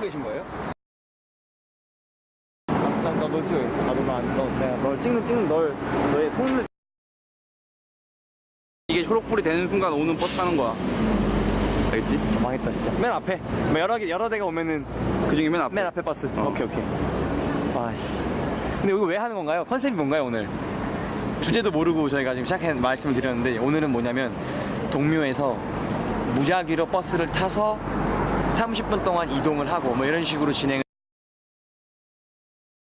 찍고 계신 거예요? 나너 찍어. 나도 나, 너, 내가 널 찍는 찍는 널 너의 손을 이게 초록불이 되는 순간 오는 버스 타는 거야. 알겠지? 망했다 진짜. 맨 앞에. 뭐 여러 개 여러 대가 오면은 그 중에 맨 앞에. 맨 앞에 버스. 어. 오케이 오케이. 아씨. 근데 이거 왜 하는 건가요? 컨셉이 뭔가요 오늘? 주제도 모르고 저희가 지금 시작해 말씀을 드렸는데 오늘은 뭐냐면 동묘에서 무작위로 버스를 타서 30분 동안 이동을 하고 뭐 이런 식으로 진행을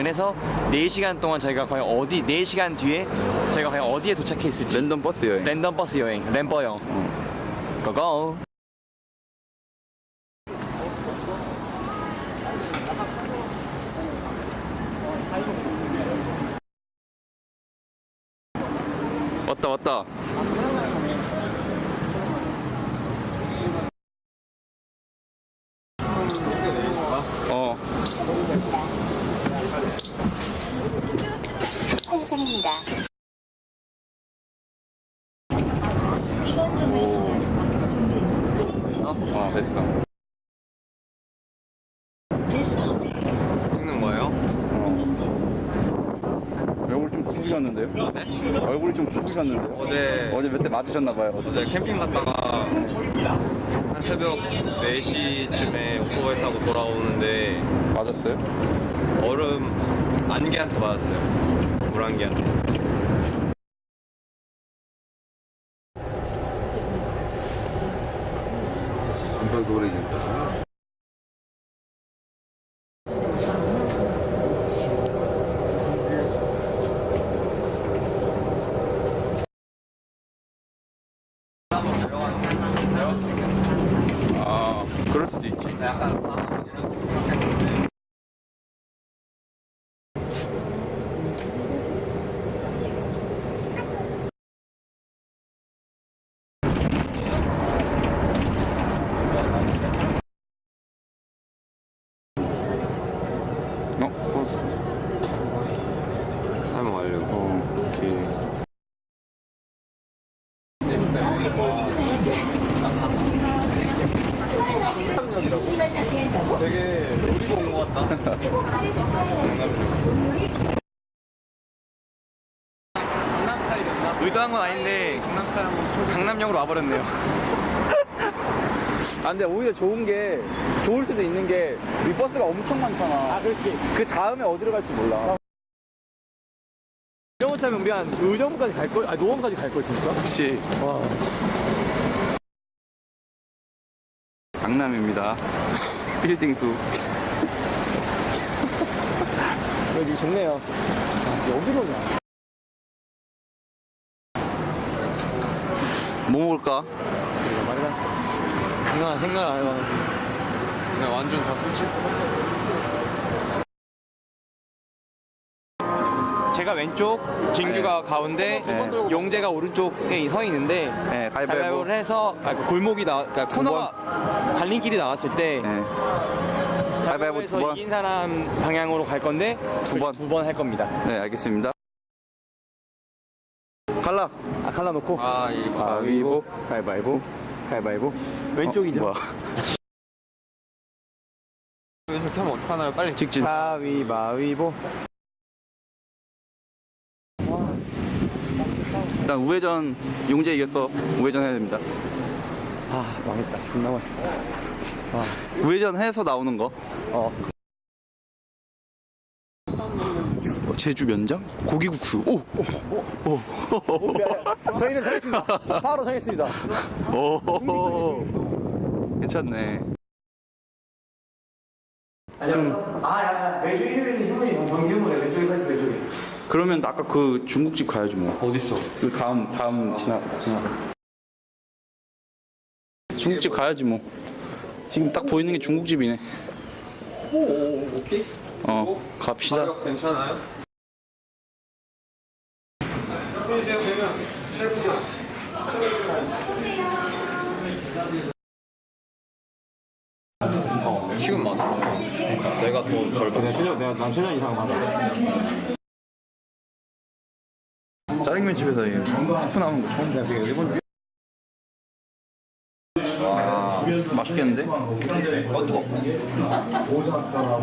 해서 4시간 동안 저희가 과연 어디 4시간 뒤에 저희가 과연 어디에 도착해 있을지 랜덤 버스 여행. 랜덤 버스 여행 램버형 고고 왔다 왔다. 어. 환승입니다. 됐어? 어 됐어. 찍는 거예요? 얼굴 좀 죽으셨는데요? 네? 얼굴이 좀 죽으셨는데요? 어제 어제 몇 대 맞으셨나봐요. 어제. 캠핑 갔다가 한 새벽 4시쯤에 오토바이 타고 돌아오는데 맞았어요? 얼음 안개한테 맞았어요. 물안개한테. 금방 도래진다. 아 그럴 수도 있지. 어 버스. 설명 완료. 어 오케이. 의도한 건 아닌데 강남역으로 와버렸네요 아 근데 오히려 좋은 게 좋을 수도 있는 게이 버스가 엄청 많잖아. 아 그렇지 그 다음에 어디로 갈지 몰라. 이런 거 타면 우리 한 의정부까지 갈 걸? 아 노원까지 갈 걸 진짜? 혹시 와 강남입니다. 빌딩 수. 여기 좋네요 아, 여기로냐 뭐 먹을까? 말이야 생각 안 해봐 그냥 완전 다 수치. 제가 왼쪽, 진규가 가운데, 네. 용재가 오른쪽에 서 있는데 네, 가위바위보. 가위바위보를 해서 아, 그 골목이 나, 그러니까 코너가 갈림길이 나왔을 때 네. 가위바위보 두 번. 이긴 사람 방향으로 갈 건데 두 번. 두 번 할 겁니다. 네, 알겠습니다. 갈라. 아 갈라 놓고 아, 이 가위보. 가위바위보, 가위바위보 왼쪽이죠. 뭐야? 이렇게 하면 어떡하나요? 빨리 직진. 가위바위보. 일단 우회전 용재 이겼어. 우회전 해야 됩니다. 아 망했다. 존나 맛있다. 우회전 해서 나오는 거. 어. 어, 제주 면장? 고기국수. 오. 오. 오. 저희는 정했습니다. 바로 정했습니다. 오. 괜찮네. 안녕하세요. 아, 야, 야, 매주 일요일은 휴무이 정기휴무네. 왼쪽에 서 있어, 왼쪽에. 그러면 아까 그 중국집 가야지 뭐. 어딨어? 그 다음 다음 지나 지나. 중국집 가야지 뭐. 지금 딱 보이는 게 중국집이네. 오, 오케이. 어, 갑시다. 가격 괜찮아요? 어, 지금 많아. 그러니까 내가 더덜 받아. 최저, 내가 난 최저 이상 받아. 짜장면 집에서 이 스프 나오는 거 처음 봐. 내가 지금 일본 와. 맛있겠는데?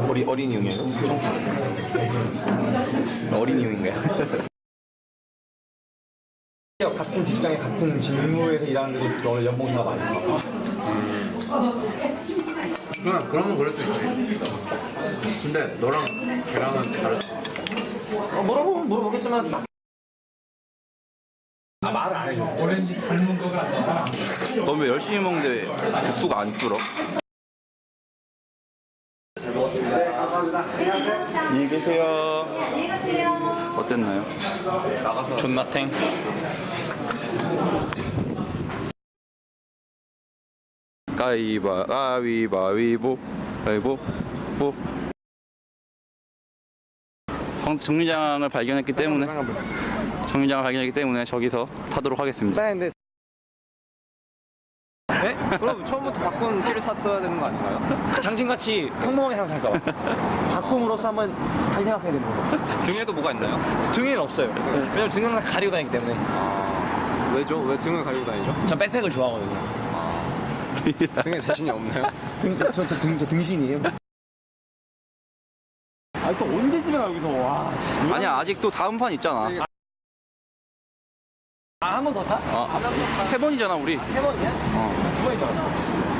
어리, 어린이용이에요? 어린이용인가요? 같은 직장에 같은 직무에서 일하는 데도 원래 연봉사가 많이 있어. 그냥 그러면 그럴 수 있지. 근데 너랑 걔랑은 다르. 어, 물어보면 물어보겠지만 딱넌왜 열심히 먹는데 국수가 안 끓어? 안녕히 계세요. 어땠나요? 존나탱. 가위바 가위바위보 가위보 보 정- 정류장을 발견했기 때문에 정류장을 발견했기 때문에 저기서 타도록 하겠습니다. 네? 그럼 처음부터 바꾼 티를 샀어야 되는 거 아닌가요? 당신같이 평범하게 생각할까 봐. 바꿈으로써 한번 다시 생각해야 되는 거. 등에도 뭐가 있나요? 등에는 없어요. 왜냐면 등은 항상 가리고 다니기 때문에. 왜죠? 왜 등을 가리고 다니죠? 전 백팩을 좋아하거든요. 등에 자신이 없나요? 등, 저, 저, 저, 등, 저 등신이에요. 아, 또 언제쯤에 여기서 와. 아니야 아직도 다음 판 있잖아. 아, 한 번 더 타? 어, 세 번이잖아 우리. 세 번이야? 어. 두 알았어.